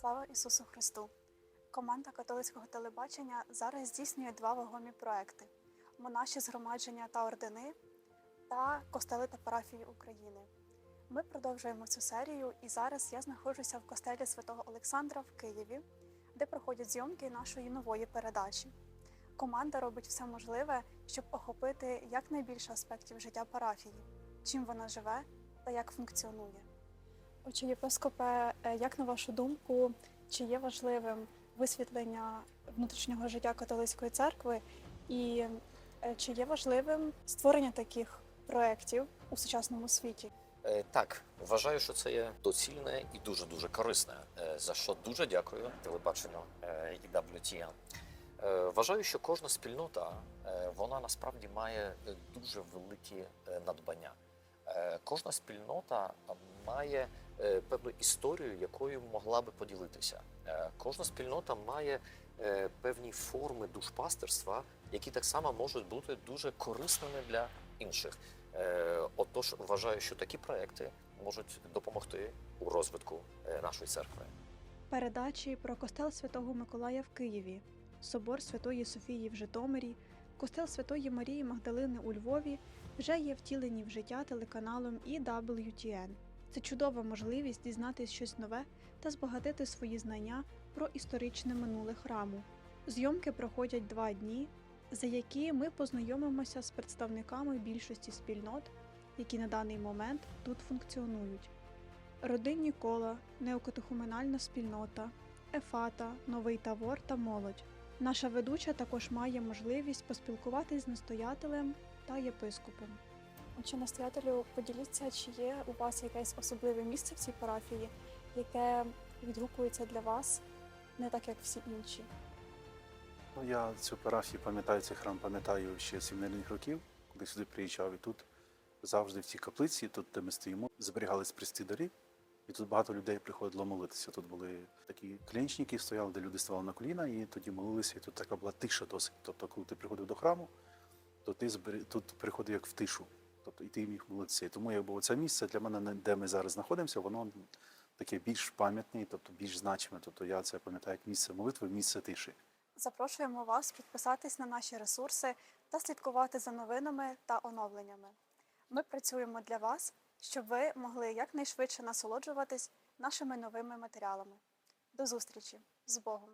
Слава Ісусу Христу! Команда католицького телебачення зараз здійснює два вагомі проекти: монаші згромадження та ордени та костели та парафії України. Ми продовжуємо цю серію, і зараз я знаходжуся в костелі святого Олександра в Києві, де проходять зйомки нашої нової передачі. Команда робить все можливе, щоб охопити якнайбільше аспектів життя парафії, чим вона живе та як функціонує. Отже, єпископе, е, як на вашу думку, чи є важливим висвітлення внутрішнього життя католицької церкви, і е, чи є важливим створення таких проєктів у сучасному світі? Е, Так, вважаю, що це є доцільне і дуже дуже корисне. За що дуже дякую телебаченню і WTN. Вважаю, що кожна спільнота вона насправді має дуже великі надбання. Кожна спільнота має е, певну історію, якою могла би поділитися. Е, Кожна спільнота має е, певні форми душпастерства, які так само можуть бути дуже корисними для інших. Отож, вважаю, що такі проекти можуть допомогти у розвитку нашої церкви. Передачі про костел Святого Миколая в Києві, собор Святої Софії в Житомирі, костел Святої Марії Магдалини у Львові вже є втілені в життя телеканалом і WTN. Це чудова можливість дізнатись щось нове та збагатити свої знання про історичне минуле храму. Зйомки проходять два дні, за які ми познайомимося з представниками більшості спільнот, які на даний момент тут функціонують. Родинні кола, неокатехуменальна спільнота, ефата, новий тавор та молодь. Наша ведуча також має можливість поспілкуватись з настоятелем та єпископом. Отже, настоятелю, поділіться, чи є у вас якесь особливе місце в цій парафії, яке відгукується для вас не так, як всі інші. Ну, я цю парафію пам'ятаю, цей храм пам'ятаю ще з сімейних років, коли сюди приїжджав. І тут завжди в цій каплиці, тут, де ми стоїмо, зберігались престидарі. І тут багато людей приходило молитися. Тут були такі клінчники, стояли, де люди ставали на коліна, і тоді молилися. І тут така була тиша досить. Тобто, коли ти приходив до храму, то ти збері... тут приходив як в тишу. Тобто і ти міг молитися. І тому якби це місце для мене, де ми зараз знаходимося, воно таке більш пам'ятне, тобто більш значиме. Тобто я це пам'ятаю як місце молитви, місце тиші. Запрошуємо вас підписатись на наші ресурси та слідкувати за новинами та оновленнями. Ми працюємо для вас, щоб ви могли якнайшвидше насолоджуватись нашими новими матеріалами. До зустрічі з Богом!